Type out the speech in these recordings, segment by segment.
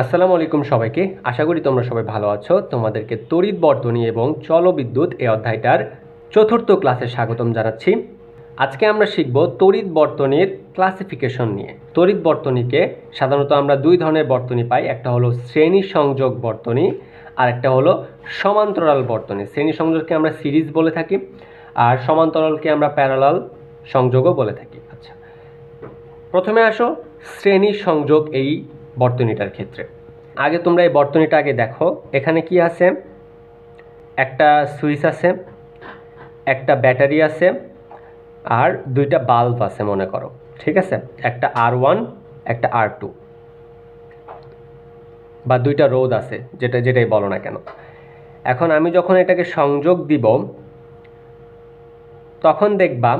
আসসালামু আলাইকুম সবাইকে। আশা করি তোমরা সবাই ভালো আছো। তোমাদেরকে তড়িৎ বর্তনী এবং চলবিদ্যুৎ এই অধ্যায়টার চতুর্থ ক্লাসে স্বাগতম জানাচ্ছি। আজকে আমরা শিখব তড়িৎ বর্তনীর ক্লাসিফিকেশন নিয়ে। তড়িৎ বর্তনীকে সাধারণত আমরা দুই ধরনের বর্তনী পাই। একটা হলো শ্রেণি সংযোগ বর্তনী আর একটা হলো সমান্তরাল বর্তনী। শ্রেণি সংযোগকে আমরা সিরিজ বলে থাকি আর সমান্তরালকে আমরা প্যারালাল সংযোগও বলে থাকি। আচ্ছা প্রথমে আসো। শ্রেণি সংযোগ এই বর্তনীটার ক্ষেত্রে। আগে তোমরা এই বর্তনীটা আগে দেখো। এখানে কি আছে? একটা সুইচ আছে, একটা ব্যাটারি আছে, আর দুইটা বাল্ব আছে মনে করো, ঠিক আছে? একটা আর ওয়ান, একটা আর টু, বা দুইটা রোদ আছে, যেটা, যেটাই বলো না কেন। এখন আমি যখন এটাকে সংযোগ দিব, তখন দেখবা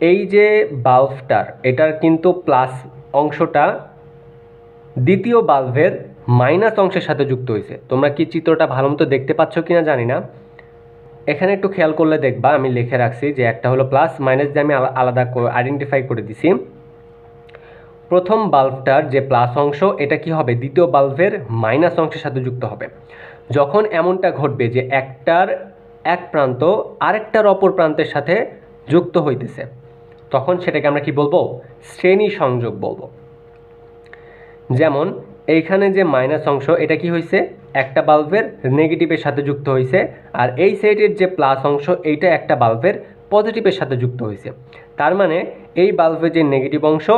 এই যে বাল্বটার, এটার কিন্তু প্লাস অংশটা দ্বিতীয় বাল্বের মাইনাস অংশের সাথে যুক্ত হয়েছে। তোমরা কি চিত্রটা ভালো মতো দেখতে পাচ্ছ কি না জানি না। এখানে একটু খেয়াল করলে দেখবা, আমি লিখে রাখছি যে একটা হলো প্লাস মাইনাস দিয়ে আমি আলা- আলাদা আইডেন্টিফাই করে দিছি। প্রথম বাল্বটার যে প্লাস অংশ, এটা কি হবে? দ্বিতীয় বাল্বের মাইনাস অংশের সাথে যুক্ত হবে। যখন এমনটা ঘটবে যে একটার এক প্রান্ত আরেকটার অপর প্রান্তের সাথে যুক্ত হইতেছে, তখন সেটাকে আমরা কি বলব? শ্রেণি সংযোগ বলব। যেমন, এইখানে যে মাইনাস অংশ, এটা কি হয়েছে একটা বাল্বের নেগেটিভের সাথে যুক্ত হয়েছে আর এই সাইডের যে প্লাস অংশ, এইটা একটা বাল্বের পজিটিভের সাথে যুক্ত হয়েছে তার মানে এই বাল্বের যে নেগেটিভ অংশ,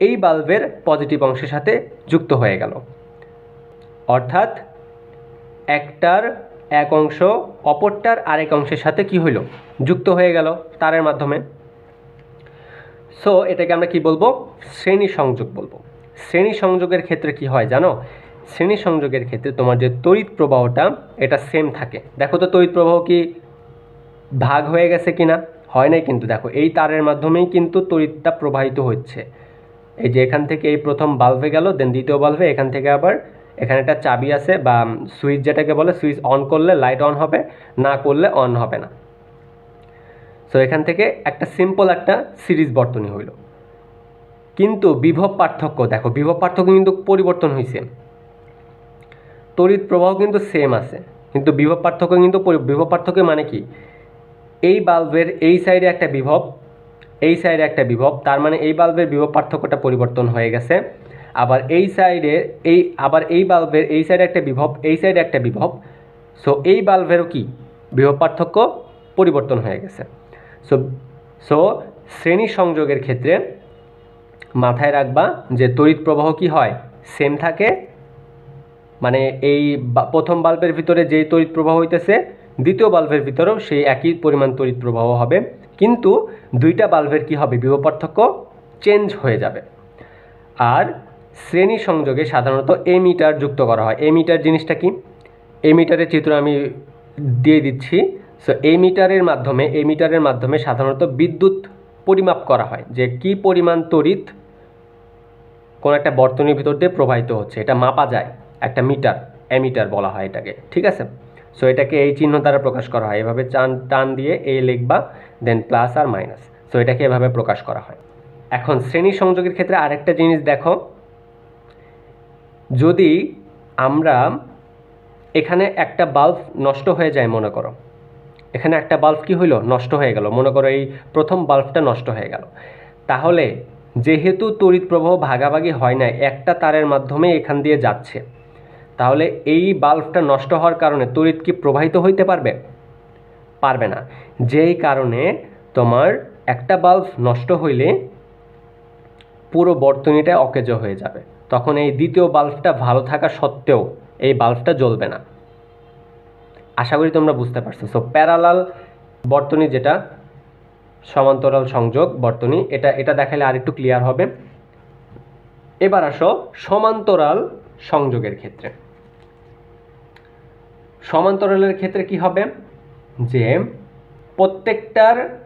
এই বাল্বের পজিটিভ অংশের সাথে যুক্ত হয়ে গেল। অর্থাৎ, একটার এক অংশ, অপরটার আরেক অংশের সাথে কি হইল? যুক্ত হয়ে গেল তারের মাধ্যমে। সো এটাকে আমরা কি বলব? শ্রেণি সংযোগ বলব। শ্রেণি সংযোগের ক্ষেত্রে কি হয় জানো? শ্রেণি সংযোগের ক্ষেত্রে তোমার যে তড়িৎ প্রবাহটা, এটা সেম থাকে। দেখো তো তড়িৎ প্রবাহ কি ভাগ হয়ে গেছে কিনা? হয় নাই কিন্তু। দেখো, এই তারের মাধ্যমেই কিন্তু তড়িৎটা প্রবাহিত হচ্ছে। এই যে এখান থেকে এই প্রথম বাল্বে গেল দেন দ্বিতীয় বাল্বে এখান থেকে আবার এখানে একটা চাবি আছে বা সুইচ যেটাকে বলে সুইচ অন করলে লাইট অন হবে, না করলে অন হবে না। সো এখান থেকে একটা সিম্পল একটা সিরিজ বর্তনী হইল। কিন্তু বিভব পার্থক্য, দেখো, বিভব পার্থক্য কিন্তু পরিবর্তন হয়েছে তড়িৎ প্রবাহ কিন্তু সেম আছে, কিন্তু বিভব পার্থক্য কিন্তু বিভব পার্থক্য মানে কি? এই বাল্বের এই সাইডে একটা বিভব, এই সাইডে একটা বিভব, তার মানে এই বাল্বের বিভব পার্থক্যটা পরিবর্তন হয়ে গেছে। আবার এই সাইডে এই, আবার এই বাল্বের এই সাইডে একটা বিভব, এই সাইডে একটা বিভব সো এই বাল্বেরও কি? বিভব পার্থক্য পরিবর্তন হয়ে গেছে। সো সো শ্রেণি সংযোগের ক্ষেত্রে মাথায় রাখবা যে তড়িৎ প্রবাহ কি হয়? সেম থাকে। মানে এই প্রথম বাল্বের ভিতরে যেই তড়িৎ প্রবাহ হইতেছে, দ্বিতীয় বাল্বের ভিতরেও সেই একই পরিমাণ তড়িৎ প্রবাহ হবে। কিন্তু দুইটা বাল্বের কি হবে? বিভব পার্থক্য চেঞ্জ হয়ে যাবে। আর শ্রেণি সংযোগে সাধারণত এমিটার যুক্ত করা হয়। এমিটার জিনিসটা কি? এমিটারের চিত্র আমি দিয়ে দিচ্ছি। সো এই মিটারের মাধ্যমে এই মিটারের মাধ্যমে সাধারণত বিদ্যুৎ পরিমাপ করা হয় যে কি পরিমাণ তড়িৎ কোনো একটা বর্তনীর ভিতর দিয়ে প্রবাহিত হচ্ছে, এটা মাপা যায়, একটা মিটার, অ্যামিটার বলা হয় এটাকে, ঠিক আছে? সো এটাকে এই চিহ্ন দ্বারা প্রকাশ করা হয়, এভাবে চান, টান দিয়ে এ লিখবা দেন প্লাস আর মাইনাস সো এটাকে এভাবে প্রকাশ করা হয়। এখন শ্রেণি সংযোগের ক্ষেত্রে আরেকটা জিনিস দেখো, যদি আমরা এখানে একটা বাল্ব নষ্ট হয়ে যায়, মনে করো, এখানে একটা বাল্ব কি হইল? নষ্ট হয়ে গেল, মনে করো এই প্রথম বাল্বটা নষ্ট হয়ে গেল, তাহলে যেহেতু তড়িৎ প্রবাহ ভাগাভাগি হয় না একটা তারের মাধ্যমে এখান দিয়ে যাচ্ছে। তাহলে এই বাল্বটা নষ্ট হওয়ার কারণে তড়িৎ কি প্রবাহিত হইতে পারবে? পারবে না। যেই কারণে তোমার একটা বাল্ব নষ্ট হইলে পুরো বর্তনীটা অকেজ হয়ে যাবে। তখন এই দ্বিতীয় বাল্বটা ভালো থাকা সত্ত্বেও এই বাল্বটা জ্বলবে না। আশা করি তোমরা বুঝতে পারছ। সো প্যারালাল বর্তনী যেটা সমান্তরাল সংযোগ বর্তনী। এটা এটা দেখালে আরেকটু ক্লিয়ার হবে। এবার আসো সমান্তরাল সংযোগের ক্ষেত্রে। সমান্তরালের ক্ষেত্রে কি হবে? যে প্রত্যেকটার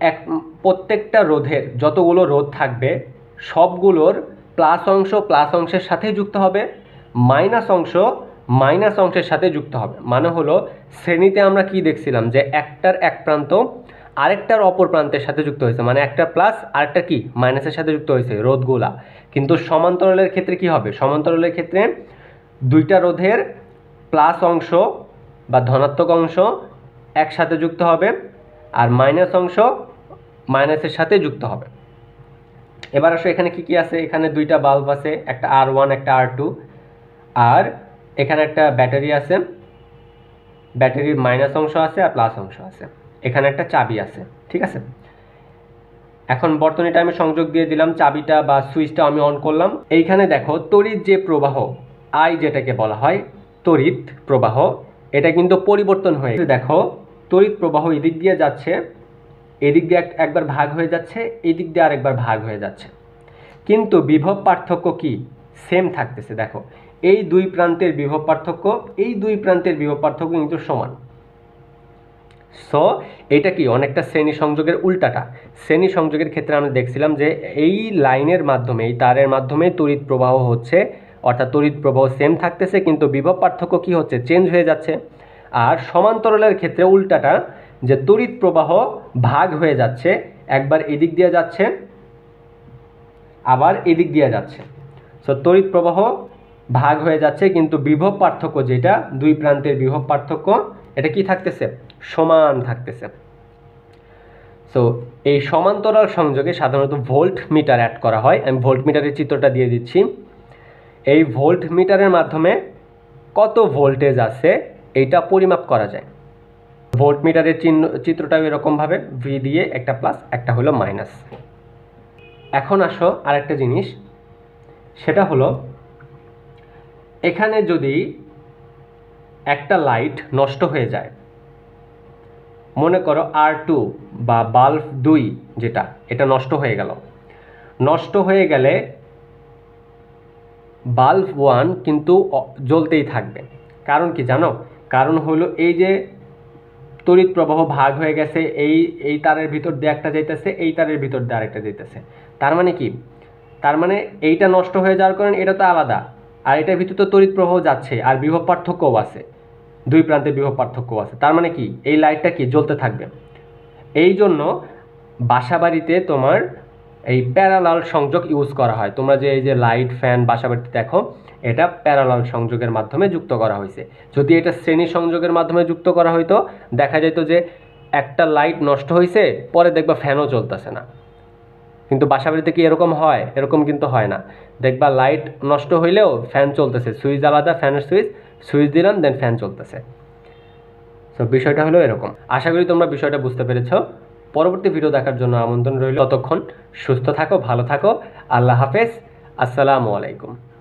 এক, প্রত্যেকটা রোধের যতগুলো রোধ থাকবে, সবগুলোর প্লাস অংশ প্লাস অংশের সাথে যুক্ত হবে। মাইনাস অংশ মাইনাস অংশের সাথে যুক্ত হবে। মানে হলো, শ্রেণীতে আমরা কি দেখছিলাম? যে একটার এক প্রান্ত আরেকটার অপর প্রান্তের সাথে যুক্ত হয়েছে। মানে একটা প্লাস আরেকটা কি? মাইনাসের সাথে যুক্ত হয়েছে রোধগুলা। কিন্তু সমান্তরালের ক্ষেত্রে কি হবে? সমান্তরালের ক্ষেত্রে দুইটা রোধের প্লাস অংশ বা ধনাত্মক অংশ একসাথে যুক্ত হবে আর মাইনাস অংশ মাইনাসের সাথে যুক্ত হবে। এবার আসো, এখানে কি কি আছে? এখানে দুইটা বাল্ব আছে, একটা আর ওয়ান একটা আর টু আর এখানে একটা ব্যাটারি আছে। ব্যাটারির মাইনাস অংশ আছে আর প্লাস অংশ আছে। এখানে একটা চাবি আছে, ঠিক আছে? এখন বর্তনীটা আমি সংযোগ দিয়ে দিলাম, চাবিটা বা সুইচটা আমি অন করলাম। এইখানে দেখো, তড়িৎ যে প্রবাহ আই যেটাকে বলা হয়, তড়িৎ প্রবাহ, এটা কিন্তু পরিবর্তন হয়ে দেখো, তড়িৎ প্রবাহ এদিক দিয়ে যাচ্ছে, এদিক দিয়ে এক- একবার ভাগ হয়ে যাচ্ছে, এদিক দিয়ে আরেকবার ভাগ হয়ে যাচ্ছে। কিন্তু বিভব পার্থক্য কি? সেম থাকতেছে, দেখো। এই দুই প্রান্তের বিভব পার্থক্য, এই দুই প্রান্তের বিভব পার্থক্য কিন্তু সমান। সো এটা কি অনেকটা শ্রেণি সংযোগের উল্টাটা? শ্রেণি সংযোগের ক্ষেত্রে আমরা দেখছিলাম যে এই লাইনের মাধ্যমে, এই তারের মাধ্যমে তড়িৎ প্রবাহ হচ্ছে, অর্থাৎ তড়িৎ প্রবাহ সেম থাকতেছে, কিন্তু বিভব পার্থক্য কি হচ্ছে? চেঞ্জ হয়ে যাচ্ছে। আর সমান্তরালের ক্ষেত্রে উল্টাটা, যে তড়িৎ প্রবাহ ভাগ হয়ে যাচ্ছে, একবার এদিক দিয়ে যাচ্ছে, আবার এদিক দিয়ে যাচ্ছে। সো তড়িৎ প্রবাহ ভাগ হয়ে যাচ্ছে, কিন্তু বিভব পার্থক্য যেটা, দুই প্রান্তের বিভব পার্থক্য এটা কি থাকতেছে? সমান থাকতেছে। সো এই সমান্তরাল সংযোগে সাধারণত ভোল্ট মিটার অ্যাড করা হয়। আমি ভোল্ট মিটারের চিত্রটা দিয়ে দিচ্ছি। এই ভোল্ট মিটারের মাধ্যমে কত ভোল্টেজ আছে, এইটা পরিমাপ করা যায়। ভোল্ট মিটারের চিহ্ন, চিত্রটাও এরকমভাবে ভি দিয়ে একটা প্লাস একটা হলো মাইনাস এখন আসো আরেকটা জিনিস। সেটা হলো, এখানে যদি একটা লাইট নষ্ট হয়ে যায়। মনে করো আর টু বা বাল্ব দুই যেটা, এটা নষ্ট হয়ে গেল। নষ্ট হয়ে গেলে বাল্ব ওয়ান কিন্তু জ্বলতেই থাকবে। কারণ কি জানো? কারণ হলো এই যে তড়িৎ প্রবাহ ভাগ হয়ে গেছে, এই এই তারের ভিতর দিয়ে একটা যাইতেছে, এই তারের ভিতর দিয়ে আরেকটা যাইতেছে। তার মানে কি? তার মানে এইটা নষ্ট হয়ে যাওয়ার কারণে এটা তো আলাদা, আর এটার ভিতর তো তড়িৎ প্রবাহ যাচ্ছে, আর বিভব পার্থক্যও আছে। দুই প্রান্তে বিভব পার্থক্যও আছে। তার মানে কি? এই লাইটটা কি? জ্বলতে থাকবে। এই জন্য বাসাবাড়িতে তোমার এই প্যারালাল সংযোগ ইউজ করা হয়। তোমরা যে এই যে লাইট ফ্যান বাসাবাড়িতে দেখো, এটা প্যারালাল সংযোগের মাধ্যমে যুক্ত করা হয়েছে। যদি এটা শ্রেণি সংযোগের মাধ্যমে যুক্ত করা হইতো, দেখা যেত যে একটা লাইট নষ্ট হয়েছে পরে দেখবা ফ্যানও চলতেছে না। কিন্তু বাসাবাড়িতে কি এরকম হয়? এরকম কিন্তু হয় না। দেখবা লাইট নষ্ট হইলেও ফ্যান চলতেছে। সুইচ আলাদা ফ্যানের সুইচ সুইচ দিলাম দেন ফ্যান চলতেছে। সো বিষয়টা হলো এরকম। আশা করি তোমরা বিষয়টা বুঝতে পেরেছ। পরবর্তী ভিডিও দেখার জন্য আমন্ত্রণ রইল। ততক্ষণ সুস্থ থাকো, ভালো থাকো। আল্লাহ হাফেজ। আসসালামু আলাইকুম।